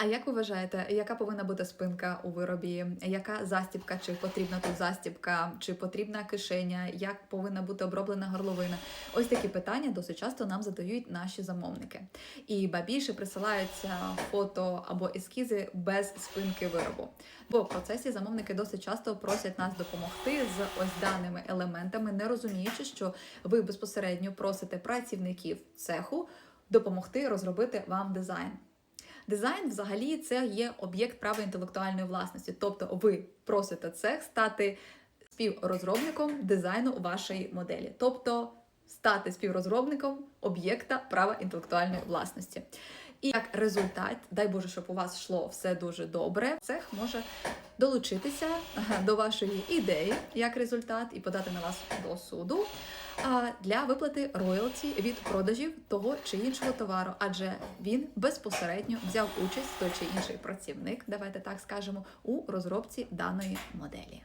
А як ви вважаєте, яка повинна бути спинка у виробі? Яка застібка? Чи потрібна тут застібка, чи потрібна кишеня? Як повинна бути оброблена горловина? Ось такі питання досить часто нам задають наші замовники. І ба більше присилаються фото або ескізи без спинки виробу. Бо в процесі замовники досить часто просять нас допомогти з ось даними елементами, не розуміючи, що ви безпосередньо просите працівників цеху допомогти розробити вам дизайн. Дизайн взагалі це є об'єкт права інтелектуальної власності, тобто ви просите цех стати співрозробником дизайну вашої моделі, тобто стати співрозробником об'єкта права інтелектуальної власності. І як результат, дай Боже, щоб у вас йшло все дуже добре, цех може долучитися до вашої ідеї як результат і подати на вас до суду для виплати роялті від продажів того чи іншого товару, адже він безпосередньо взяв участь той чи інший працівник, давайте так скажемо, у розробці даної моделі.